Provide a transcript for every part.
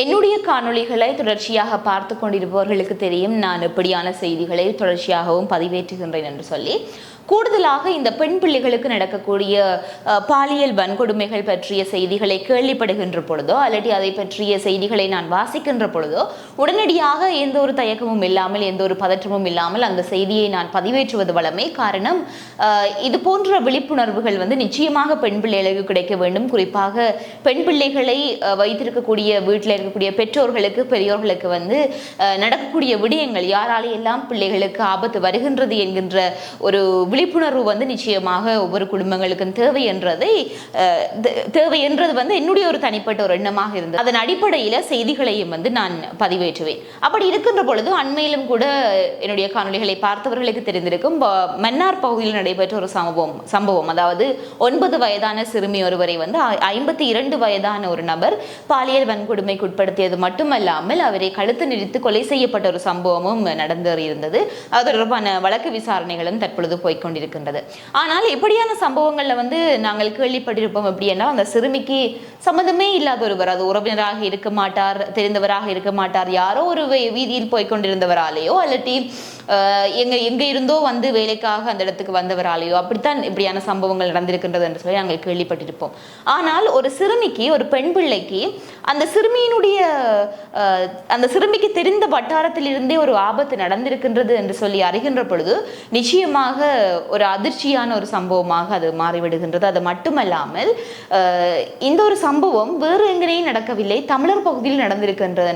என்னுடைய காணொளிகளை தொடர்ச்சியாக பார்த்து கொண்டிருப்பவர்களுக்கு தெரியும். நான் எப்படியான செய்திகளை தொடர்ச்சியாகவும் பதிவேற்றுகின்றேன் என்று சொல்லி. கூடுதலாக இந்த பெண் பிள்ளைகளுக்கு நடக்கக்கூடிய பாலியல் வன்கொடுமைகள் பற்றிய செய்திகளை கேள்விப்படுகின்ற பொழுதோ அல்லது அதை பற்றிய செய்திகளை நான் வாசிக்கின்ற பொழுதோ உடனடியாக எந்த ஒரு தயக்கமும் இல்லாமல் எந்த ஒரு பதற்றமும் இல்லாமல் அந்த செய்தியை நான் பதிவேற்றுவது வளமே. காரணம் இது போன்ற விழிப்புணர்வுகள் வந்து நிச்சயமாக பெண் பிள்ளைகளுக்கு கிடைக்க வேண்டும். குறிப்பாக பெண் பிள்ளைகளை வைத்திருக்கக்கூடிய வீட்டில் இருக்கக்கூடிய பெற்றோர்களுக்கு பெரியோர்களுக்கு வந்து நடக்கக்கூடிய விடயங்கள் யாராலையெல்லாம் எல்லாம் பிள்ளைகளுக்கு ஆபத்து வருகின்றது என்கின்ற ஒரு விழிப்புணர்வு வந்து நிச்சயமாக ஒவ்வொரு குடும்பங்களுக்கும் தேவை என்றதை தேவை என்றது வந்து என்னுடைய ஒரு தனிப்பட்ட ஒரு எண்ணமாக இருந்தது. அதன் அடிப்படையில் செய்திகளையும் வந்து நான் பதிவேற்றுவேன். அப்படி இருக்கின்ற பொழுது அண்மையிலும் கூட என்னுடைய காணொளிகளை பார்த்தவர்களுக்கு தெரிந்திருக்கும் மன்னார் பகுதியில் நடைபெற்ற ஒரு சம்பவம் சம்பவம் அதாவது ஒன்பது வயதான சிறுமி ஒருவரை வந்து ஐ- ஐம்பத்தி இரண்டு வயதான ஒரு நபர் பாலியல் வன்கொடுமைக்கு உட்படுத்தியது மட்டுமல்லாமல் அவரை கழுத்து நிறுத்து கொலை செய்யப்பட்ட ஒரு சம்பவமும் நடந்தேறியிருந்தது. அது தொடர்பான வழக்கு விசாரணைகளும் தற்பொழுது போய்க்கொண்டிருக்கின்றது ஆனால் இப்படியான சம்பவங்களில் வந்து நாங்கள் கேள்விப்பட்டிருப்போம் எப்படின்னா அந்த சிறுமிக்கு சம்மந்தமே இல்லாத ஒருவர் அது உறவினராக இருக்க மாட்டார் தெரிந்தவராக இருக்க மாட்டார் யாரோ ஒரு வீதியில் போய்க்கொண்டிருந்தவராலேயோ அல்லட்டி அஹ், எங்க எங்க இருந்தோ வந்து வேலைக்காக அந்த இடத்துக்கு வந்தவராலேயோ அப்படித்தான் இப்படியான சம்பவங்கள் நடந்திருக்கின்றது என்று சொல்லி நாங்கள் கேள்விப்பட்டிருப்போம். ஆனால் ஒரு சிறுமிக்கு ஒரு பெண் பிள்ளைக்கு அந்த சிறுமியினுடைய அந்த சிறுமிக்கு தெரிந்த வட்டாரத்திலிருந்தே ஒரு ஆபத்து நடந்திருக்கின்றது என்று சொல்லி அறிகின்ற பொழுது நிச்சயமாக ஒரு அதிர்ச்சியான ஒரு சம்பவமாக அது மாறிவிடுகின்றது. அது மட்டுமல்லாமல் இந்த ஒரு சம்பவம் வேறு எங்கனையும் நடக்கவில்லை. தமிழர் பகுதியில் நடந்திருக்கின்றது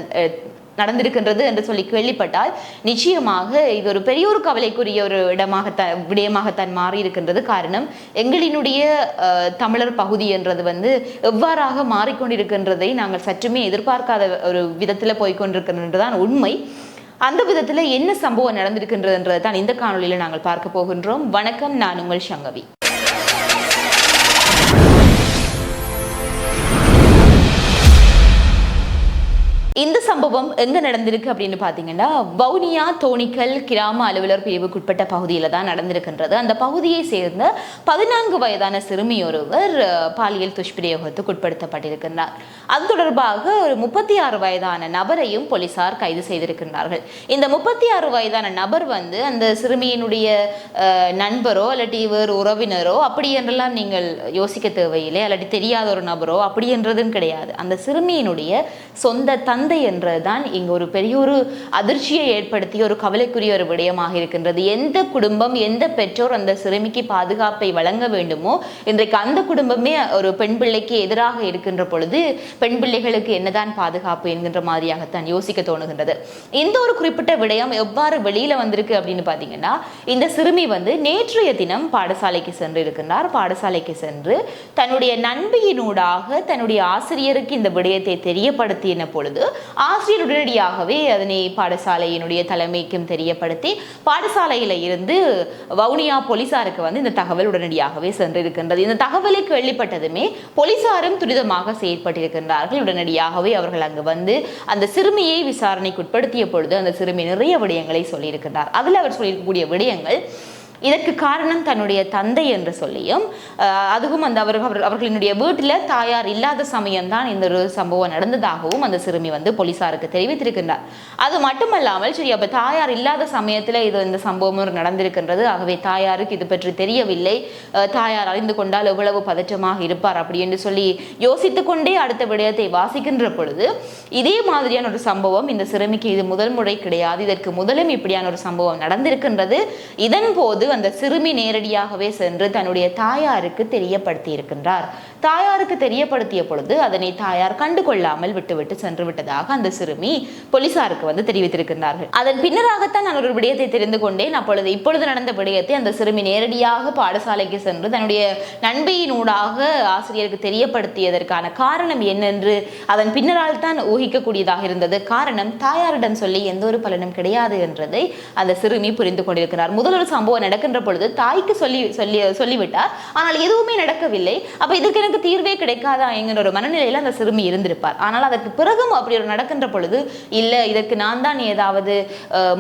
நடந்திருக்கின்றது என்று சொல்லி கேள்விப்பட்டால் நிச்சயமாக இது ஒரு பெரிய ஒரு கவலைக்குரிய ஒரு இடமாகத்தான் விடயமாகத்தான் மாறி இருக்கின்றது காரணம் எங்களினுடைய தமிழர் பகுதி என்றது வந்து எவ்வாறாக மாறிக்கொண்டிருக்கின்றதை நாங்கள் சற்றுமே எதிர்பார்க்காத ஒரு விதத்தில் போய்கொண்டிருக்கின்றதுதான் உண்மை. அந்த விதத்தில் என்ன சம்பவம் நடந்திருக்கின்றதுன்றதை தான் இந்த காணொலியில் நாங்கள் பார்க்க போகின்றோம். வணக்கம் நான் உங்கள் சங்கவி. இந்த சம்பவம் எங்க நடந்திருக்கு அப்படின்னு பாத்தீங்கன்னா வவுனியா தோணிக்கல் கிராம அலுவலர் பிரிவுக்குட்பட்ட பகுதியில தான் நடந்திருக்கின்றது. அந்த பகுதியை சேர்ந்த பதினான்கு வயதான சிறுமி ஒருவர் பாலியல் துஷ்பிரயோகத்துக்கு உட்படுத்தப்பட்டிருக்கின்றார். அது தொடர்பாக ஒரு முப்பத்தி ஆறு வயதான நபரையும் போலீசார் கைது செய்திருக்கின்றார்கள். இந்த முப்பத்தி ஆறு வயதான நபர் வந்து அந்த சிறுமியினுடைய நண்பரோ இல்லாட்டி வேறு உறவினரோ அப்படி என்றெல்லாம் நீங்கள் யோசிக்க தேவையில்லை. இல்லாட்டி தெரியாத ஒரு நபரோ அப்படி என்றதும் கிடையாது. அந்த சிறுமியினுடைய சொந்த தந்தை என்றதுதான் இங்கு ஒரு பெரிய ஒரு அதிர்ச்சியை ஏற்படுத்திய ஒரு கவலைக்குரிய ஒரு விடயமாக இருக்கின்றது. எந்த குடும்பம் எந்த பெற்றோர் அந்த சிறுமிக்கு பாதுகாப்பை வழங்க வேண்டுமோ இன்றைக்கு அந்த குடும்பமே ஒரு பெண் பிள்ளைக்கு எதிராக இருக்கின்ற பொழுது பெண் பிள்ளைகளுக்கு என்னதான் பாதுகாப்பு என்கின்ற மாதிரியாகத்தான் யோசிக்க தோணுகின்றது. இந்த ஒரு குறிப்பிட்ட விடயம் எவ்வாறு வெளியில வந்திருக்கு அப்படின்னு பாத்தீங்கன்னா இந்த சிறுமி வந்து நேற்றைய தினம் பாடசாலைக்கு சென்று இருக்கின்றார் பாடசாலைக்கு சென்று தன்னுடைய நண்பியினூடாக தன்னுடைய ஆசிரியருக்கு இந்த விடயத்தை தெரியப்படுத்தின பொழுது ஆசிரியர் உடனடியாகவே அதனை பாடசாலையினுடைய தலைமைக்கும் தெரியப்படுத்தி பாடசாலையில இருந்து வவுனியா போலீசாருக்கு வந்து இந்த தகவல் உடனடியாகவே சென்றிருக்கின்றது. இந்த தகவலை கேள்விப்பட்டதுமே போலீசாரும் துரிதமாக செயற்பட்டிருக்கின்றார்கள். உடனடியாகவே அவர்கள் அங்கு வந்து அந்த சிறுமியை விசாரணைக்கு உட்படுத்திய பொழுது அந்த சிறுமி நிறைய விடயங்களை சொல்லியிருக்கின்றார். அதில் அவர் சொல்லியிருக்கக்கூடிய விடயங்கள் இதற்கு காரணம் தன்னுடைய தந்தை என்று சொல்லியும் அதுவும் அந்த அவர் அவர்- அவர்களினுடைய வீட்டில் தாயார் இல்லாத சமயம்தான் இந்த ஒரு சம்பவம் நடந்ததாகவும் அந்த சிறுமி வந்து போலீசாருக்கு தெரிவித்திருக்கின்றார். அது மட்டுமல்லாமல் சரி அப்போ தாயார் இல்லாத சமயத்தில் இது இந்த சம்பவம் நடந்திருக்கின்றது. ஆகவே தாயாருக்கு இது பற்றி தெரியவில்லை. தாயார் அறிந்து கொண்டால் எவ்வளவு பதற்றமாக இருப்பார் அப்படி என்று சொல்லி யோசித்து கொண்டே அடுத்த விடயத்தை வாசிக்கின்ற பொழுது இதே மாதிரியான ஒரு சம்பவம் இந்த சிறுமிக்கு இது முதல் முறை கிடையாது. இதற்கு முதலும் இப்படியான ஒரு சம்பவம் நடந்திருக்கின்றது. இதன் போது அந்த சிறுமி நேரடியாகவே சென்று தன்னுடைய தாயாருக்கு தெரியப்படுத்தி இருக்கின்றார் தாயாருக்கு தெரியப்படுத்திய பொழுது அதனை தாயார் கண்டு கொள்ளாமல் விட்டுவிட்டு சென்று விட்டதாக அந்த சிறுமி போலீசாருக்கு வந்து தெரிவித்திருக்கின்றார்கள். அதன் பின்னராகத்தான் நான் ஒரு விடயத்தை தெரிந்து கொண்டேன். அப்பொழுது இப்பொழுது நடந்த விடயத்தை அந்த சிறுமி நேரடியாக பாடசாலைக்கு சென்று தன்னுடைய நண்பியினூடாக ஆசிரியருக்கு தெரியப்படுத்தியதற்கான காரணம் என்னென்று அதன் பின்னரால் தான் ஊகிக்கக்கூடியதாக இருந்தது. காரணம் தாயாரிடம் சொல்லி எந்த ஒரு பலனும் கிடையாது என்றதை அந்த சிறுமி புரிந்து கொண்டிருக்கிறார். முதல் ஒரு சம்பவம் நட நடக்கின்ற பொழுது தாய்க்கு சொல்லி சொல்லி சொல்லிவிட்டார். ஆனால் எதுவுமே நடக்கவில்லை. அப்ப இதுக்கு எனக்கு தீர்வே கிடைக்காதா என்கிற ஒரு மனநிலையில அந்த சிறுமி இருந்திருப்பார். ஆனால் அதற்கு பிறகும் அப்படி ஒரு நடக்கின்ற பொழுது இல்ல இதற்கு நான் தான் ஏதாவது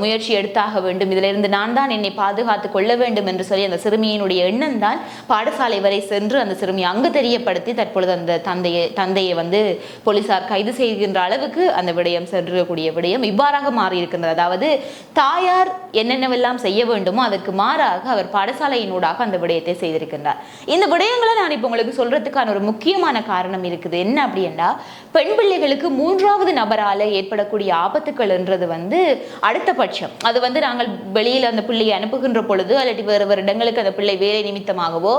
முயற்சி எடுத்தாக வேண்டும். இதிலிருந்து நான் தான் என்னை பாதுகாத்து கொள்ள வேண்டும் என்று சொல்லி அந்த சிறுமியினுடைய எண்ணம் தான் பாடசாலை வரை சென்று அந்த சிறுமி அங்கு தெரியப்படுத்தி தற்பொழுது அந்த தந்தையை தந்தையை வந்து போலீசார் கைது செய்கின்ற அளவுக்கு அந்த விடயம் சென்றக்கூடிய விடயம் இவ்வாறாக மாறி இருக்கின்றது அதாவது தாயார் என்னென்னவெல்லாம் செய்ய வேண்டுமோ அதற்கு மாற மாறாக அவர் பாடசாலையினூடாக அந்த விடயத்தை செய்திருக்கின்றார். இந்த விடயங்களை நான் இப்போ உங்களுக்கு சொல்றதுக்கான ஒரு முக்கியமான காரணம் இருக்குது. என்ன அப்படின்னா பெண் பிள்ளைகளுக்கு மூன்றாவது நபரால ஏற்படக்கூடிய ஆபத்துக்கள்ன்றது வந்து அடுத்த பட்சம். அது வந்து நாங்கள் வெளியில் அந்த பிள்ளையை அனுப்புகின்ற பொழுது அல்லாட்டி வேறு வேறு இடங்களுக்கு அந்த பிள்ளை வேலை நிமித்தமாகவோ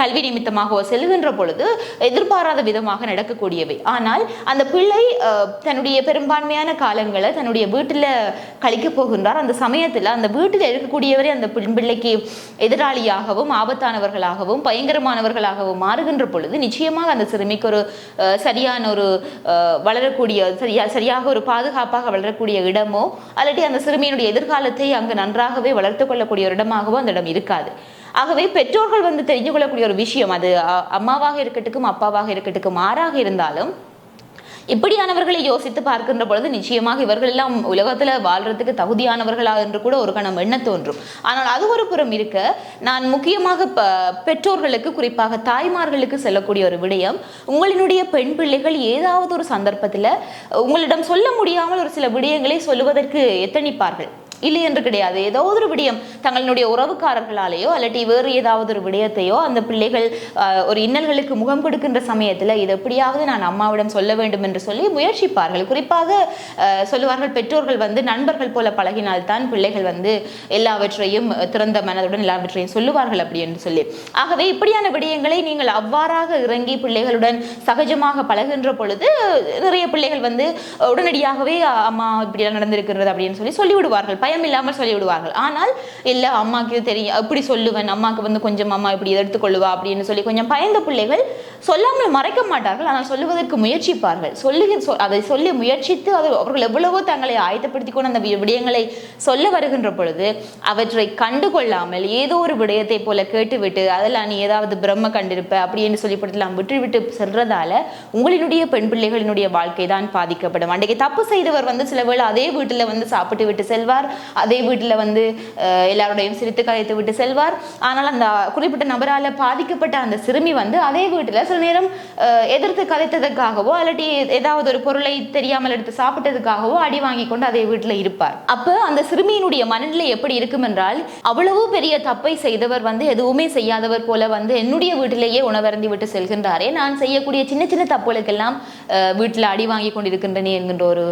கல்வி நிமித்தமாகவோ செல்கின்ற பொழுது எதிர்பாராத விதமாக நடக்கக்கூடியவை. ஆனால் அந்த பிள்ளை தன்னுடைய பெரும்பான்மையான காலங்களை தன்னுடைய வீட்டில் கழிக்க போகின்றார். அந்த சமயத்தில் அந்த வீட்டில் இருக்கக்கூடியவரை அந்த பெண் பிள்ளைக்கு எதிராளியாகவும் ஆபத்தானவர்களாகவும் பயங்கரமானவர்களாகவும் மாறுகின்ற பொழுது நிச்சயமாக அந்த சிறுமிக்கு ஒரு சரியான ஒரு வளரக்கூடிய சரியா சரியாக ஒரு பாதுகாப்பாக வளரக்கூடிய இடமோ அல்லாட்டி அந்த சிறுமியினுடைய எதிர்காலத்தை அங்கு நன்றாகவே வளர்த்து கொள்ளக்கூடிய ஒரு இடமாகவோ அந்த இடம் இருக்காது. ஆகவே பெற்றோர்கள் வந்து தெரிஞ்சு கொள்ளக்கூடிய ஒரு விஷயம் அது அம்மாவாக இருக்கட்டுக்கும் அப்பாவாக இருக்கட்டுக்கும் ஆறாக இருந்தாலும் இப்படியானவர்களை யோசித்து பார்க்கின்ற பொழுது நிச்சயமாக இவர்கள் எல்லாம் உலகத்துல வாழ்றதுக்கு தகுதியானவர்களா என்று கூட ஒரு கணம் எண்ண தோன்றும். ஆனால் அது ஒரு புறம் இருக்க நான் முக்கியமாக ப- பெற்றோர்களுக்கு குறிப்பாக தாய்மார்களுக்கு செல்லக்கூடிய ஒரு விடயம் உங்களினுடைய பெண் பிள்ளைகள் ஏதாவது ஒரு சந்தர்ப்பத்துல உங்களிடம் சொல்ல முடியாமல் ஒரு சில விடயங்களை சொல்லுவதற்கு எத்தனிப்பார்கள்? இல்லை என்று கிடையாது. ஏதோ ஒரு விடயம் தங்களுடைய உறவுக்காரர்களாலேயோ அல்லாட்டி வேறு ஏதாவது ஒரு விடயத்தையோ அந்த பிள்ளைகள் ஒரு இன்னல்களுக்கு முகம் கொடுக்கின்ற சமயத்தில் இது எப்படியாவது நான் அம்மாவிடம் சொல்ல வேண்டும் என்று சொல்லி முயற்சிப்பார்கள். குறிப்பாக சொல்லுவார்கள் பெற்றோர்கள் வந்து நண்பர்கள் போல பழகினால்தான் பிள்ளைகள் வந்து எல்லாவற்றையும் திறந்த மனதுடன் எல்லாவற்றையும் சொல்லுவார்கள் அப்படி என்று சொல்லி. ஆகவே இப்படியான விடயங்களை நீங்கள் அவ்வாறாக இறங்கி பிள்ளைகளுடன் சகஜமாக பழகுகின்ற பொழுது நிறைய பிள்ளைகள் வந்து உடனடியாகவே அம்மா இப்படியெல்லாம் நடந்திருக்கிறது அப்படின்னு சொல்லி சொல்லிவிடுவார்கள். பயம் இல்லாமல் சொல்லிவிடுவார்கள். ஆனால் இல்லை அம்மாக்கு தெரியும். அப்படி சொல்லுவேன். அம்மாக்கு வந்து கொஞ்சம் அம்மா இப்படி எடுத்துக்கொள்ளுவா அப்படின்னு சொல்லி கொஞ்சம் பயந்த பிள்ளைகள் சொல்லாமல் மறைக்க மாட்டார்கள் ஆனால் சொல்லுவதற்கு முயற்சிப்பார்கள். சொல்லுகிற அதை சொல்லி முயற்சித்து அது அவர்கள் எவ்வளவோ தங்களை ஆயத்தப்படுத்தி கொண்டு அந்த விடயங்களை சொல்ல வருகின்ற பொழுது அவற்றை கண்டுகொள்ளாமல் ஏதோ ஒரு விடயத்தை போல கேட்டுவிட்டு அதெல்லாம் நீ ஏதாவது பிரம்ம கண்டிருப்ப அப்படின்னு சொல்லிப்படுத்தலாம் விட்டு விட்டுவிட்டு செல்றதால உங்களினுடைய பெண் பிள்ளைகளினுடைய வாழ்க்கை தான் பாதிக்கப்படும். அன்றைக்கு தப்பு செய்தவர் வந்து சில வேளை அதே வீட்டில் வந்து சாப்பிட்டு விட்டு செல்வார் அதே வீட்டில் வந்து அஹ், எல்லாரோடையும் சிரித்து கலைத்து விட்டு செல்வார். ஆனால் அந்த குறிப்பிட்ட நபரால் பாதிக்கப்பட்ட அந்த சிறுமி வந்து அதே வீட்டில் சில நேரம் எதிர்த்து கதைத்ததுக்காகவோ அல்லாட்டி ஏதாவது ஒரு பொருளை தெரியாமல் எடுத்து சாப்பிட்டதுக்காகவோ அடி வாங்கி கொண்டு அதே வீட்டில் இருப்பார். அப்போ அந்த சிறுமியினுடைய மனநிலை எப்படி இருக்கும் என்றால் அவ்வளவு பெரிய தப்பை செய்தவர் வந்து எதுவுமே செய்யாதவர் போல வந்து என்னுடைய வீட்டிலேயே உணவருந்தி விட்டு செல்கின்றாரே. நான் செய்யக்கூடிய சின்ன சின்ன தப்புகளுக்கெல்லாம் வீட்டில் அடி வாங்கி கொண்டிருக்கின்றனே என்கின்ற ஒரு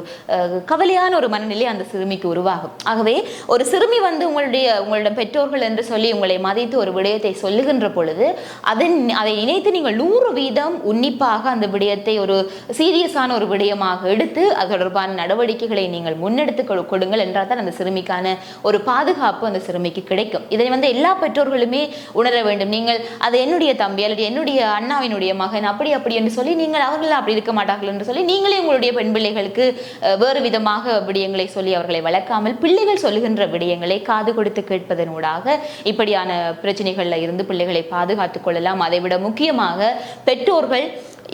கவலையான ஒரு மனநிலை அந்த சிறுமிக்கு உருவாகும். ஆகவே ஒரு சிறுமி வந்து உங்களுடைய உங்களுடைய பெற்றோர்கள் என்று சொல்லி உங்களை மதித்து ஒரு விடயத்தை சொல்லுகின்ற பொழுது அதன் அதை நினைத்து நீங்கள் நூறு வீதம் உன்னிப்பாக அந்த விடயத்தை ஒரு சீரியஸான ஒரு விடயமாக எடுத்து அது தொடர்பான நடவடிக்கைகளை நீங்கள் முன்னெடுத்து கொடுங்கள் என்றால் தான் அந்த சிறுமிக்கான ஒரு பாதுகாப்பு அந்த சிறுமிக்கு கிடைக்கும். இதை வந்து எல்லா பெற்றோர்களுமே உணர வேண்டும். நீங்கள் அது என்னுடைய தம்பி அல்லது என்னுடைய அண்ணாவினுடைய மகன் அப்படி அப்படி என்று சொல்லி நீங்கள் அவர்கள் அப்படி இருக்க மாட்டார்கள் என்று சொல்லி நீங்களே உங்களுடைய பெண் பிள்ளைகளுக்கு வேறு விதமாக விடயங்களை சொல்லி அவர்களை வளர்க்காமல் பிள்ளைகள் சொல்லுகின்ற விடயங்களை காது கொடுத்து கேட்பதனூடாக இப்படியான பிரச்சனைகளில் இருந்து பிள்ளைகளை பாதுகாத்துக் கொள்ளலாம். அதை விட முக்கியமாக பெற்றோர்கள்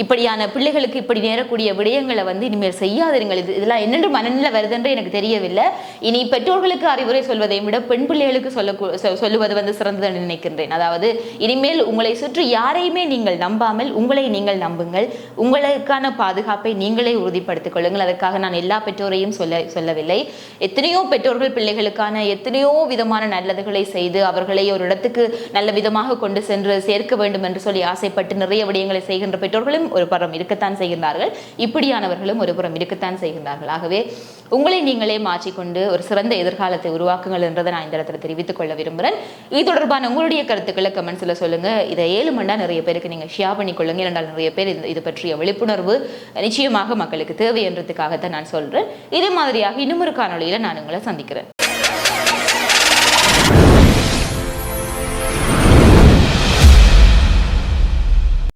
இப்படியான பிள்ளைகளுக்கு இப்படி நேரக்கூடிய விடயங்களை வந்து இனிமேல் செய்யாதிருங்கள். இது இதெல்லாம் என்னென்று மனநிலை வருதுன்று எனக்கு தெரியவில்லை. இனி பெற்றோர்களுக்கு அறிவுரை சொல்வதை விட பெண் பிள்ளைகளுக்கு சொல்ல சொல்லுவது வந்து சிறந்தது என்று நினைக்கின்றேன். அதாவது இனிமேல் உங்களை சுற்றி யாரையுமே நீங்கள் நம்பாமல் உங்களை நீங்கள் நம்புங்கள். உங்களுக்கான பாதுகாப்பை நீங்களே உறுதிப்படுத்திக் கொள்ளுங்கள். அதற்காக நான் எல்லா பெற்றோரையும் சொல்ல சொல்லவில்லை. எத்தனையோ பெற்றோர்கள் பிள்ளைகளுக்கான எத்தனையோ விதமான நல்லதுகளை செய்து அவர்களை ஒரு இடத்துக்கு நல்ல விதமாக கொண்டு சென்று சேர்க்க வேண்டும் என்று சொல்லி ஆசைப்பட்டு நிறைய விடயங்களை செய்கின்ற பெற்றோர்களும் ஒரு புறம் இருக்கத்தான் செய்கின்றார்கள். இப்படியானவர்களும் ஒரு புறம் இருக்கத்தான் செய்கின்றார்கள். ஆகவே உங்களை நீங்களே மாற்றிக்கொண்டு ஒரு சிறந்த எதிர்காலத்தை உருவாக்குங்கள் என்றதை நான் இந்த இடத்துல தெரிவித்துக் கொள்ள விரும்புகிறேன். இது தொடர்பான உங்களுடைய கருத்துக்களை கமெண்ட்ஸில் சொல்லுங்க. இதை ஏழு மண்டா நிறைய பேருக்கு நீங்க ஷேர் பண்ணிக்கொள்ளுங்க இரண்டால் நிறைய பேர் இது- பற்றிய விழிப்புணர்வு நிச்சயமாக மக்களுக்கு தேவை என்றதுக்காகத்தான் நான் சொல்றேன். இதே மாதிரியாக இன்னும் ஒரு காணொளியில நான் உங்களை சந்திக்கிறேன்.